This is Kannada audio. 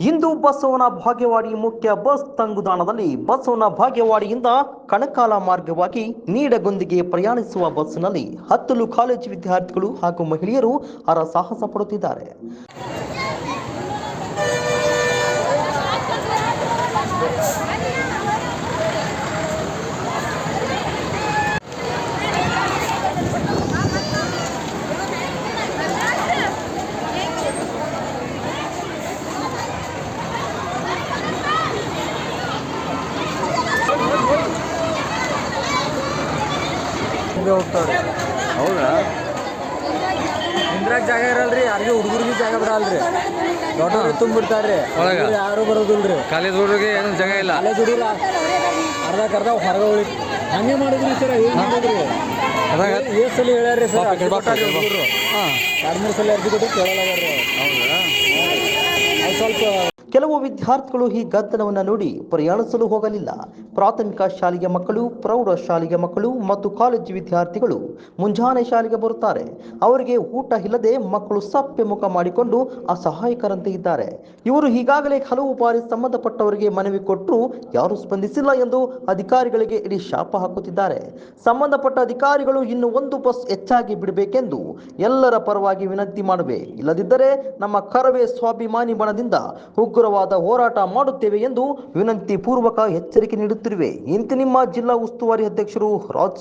ಇಂದು ಬಸವನ ಭಾಗ್ಯವಾಡಿ ಮುಖ್ಯ ಬಸ್ ತಂಗುದಾಣದಲ್ಲಿ ಬಸವನ ಭಾಗ್ಯವಾಡಿಯಿಂದ ಕಣಕಾಲ ಮಾರ್ಗವಾಗಿ ನೀಡಗೊಂದಿಗೆ ಪ್ರಯಾಣಿಸುವ ಬಸ್ನಲ್ಲಿ ಹತ್ತಲು ಕಾಲೇಜು ವಿದ್ಯಾರ್ಥಿಗಳು ಹಾಗೂ ಮಹಿಳೆಯರು ಹರ ಸಾಹಸ ಪಡುತ್ತಿದ್ದಾರೆ. ಹಿಂಗೆ ಹೋಗ್ತಾವ್ರಿ. ಹೌದಾ? ನಿಂದ್ರಾಗ ಜಾಗ ಇರಲ್ರಿ ಯಾರಿಗೂ ಹುಡುಗರಿಗೆ ಜಾಗ ಬಿಡಲ್ರಿ ದೊಡ್ಡವ್ರು ತುಂಬಿಡ್ತಾರ್ರಿ ಒಳಗ? ಯಾರು ಬರೋದಿಲ್ರಿ. ಕಾಲೇಜ್ ಹುಡುಗರಿಗೆ ಏನು ಜಾಗ ಇಲ್ಲ? ಕಾಲೇಜ್ ಹುಡುಗರು ಅರ್ಧಕ್ಕೆ ಅರ್ಧ ಹೊರಗೆ ಉಳಿ. ಹಂಗೆ ಮಾಡಿದ್ರಿ ಸರ್ ಏನು ಮಾಡಿದ್ರಿ. ಅದಾಗ ಏಳು ಸಲ ಹೇಳ್ಯಾರ್ರಿ ಸರ್ ಪಾಪ ಹುಡುಗರು. ಹಾಂ. ಎರಡು ಮೂರು ಸಲ ಅರ್ಜಿ ಕೊಟ್ಟು ರೀ ಹೌದಾ? ಅದು ಸ್ವಲ್ಪ ಕೆಲವು ವಿದ್ಯಾರ್ಥಿಗಳು ಈ ಗದ್ದಲವನ್ನು ನೋಡಿ ಪ್ರಯಾಣಿಸಲು ಹೋಗಲಿಲ್ಲ. ಪ್ರಾಥಮಿಕ ಶಾಲೆಯ ಮಕ್ಕಳು, ಪ್ರೌಢ ಶಾಲೆಯ ಮಕ್ಕಳು ಮತ್ತು ಕಾಲೇಜು ವಿದ್ಯಾರ್ಥಿಗಳು ಮುಂಜಾನೆ ಶಾಲೆಗೆ ಬರುತ್ತಾರೆ. ಅವರಿಗೆ ಊಟ ಇಲ್ಲದೆ ಮಕ್ಕಳು ಸಪ್ಪೆ ಮುಖ ಮಾಡಿಕೊಂಡು ಅಸಹಾಯಕರಂತೆ ಇದ್ದಾರೆ. ಇವರು ಈಗಾಗಲೇ ಹಲವು ಬಾರಿ ಸಂಬಂಧಪಟ್ಟವರಿಗೆ ಮನವಿ ಕೊಟ್ಟರೂ ಯಾರೂ ಸ್ಪಂದಿಸಿಲ್ಲ ಎಂದು ಅಧಿಕಾರಿಗಳಿಗೆ ಇಡೀ ಶಾಪ ಹಾಕುತ್ತಿದ್ದಾರೆ. ಸಂಬಂಧಪಟ್ಟ ಅಧಿಕಾರಿಗಳು ಇನ್ನು ಒಂದು ಬಸ್ ಹೆಚ್ಚಾಗಿ ಬಿಡಬೇಕೆಂದು ಎಲ್ಲರ ಪರವಾಗಿ ವಿನಂತಿ ಮಾಡುವೆ. ಇಲ್ಲದಿದ್ದರೆ ನಮ್ಮ ಕರವೇ ಸ್ವಾಭಿಮಾನಿ ಬಣದಿಂದ ಉಗ್ರವಾದ ಹೋರಾಟ ಮಾಡುತ್ತೇವೆ ಎಂದು ವಿನಂತಿ ಪೂರ್ವಕ ಎಚ್ಚರಿಕೆ ನೀಡುತ್ತಿರುವೆ. ಇಂತ ನಿಮ್ಮ ಜಿಲ್ಲಾ ಉಸ್ತುವಾರಿ ಅಧ್ಯಕ್ಷರು ರಾಜಶೇಖರ್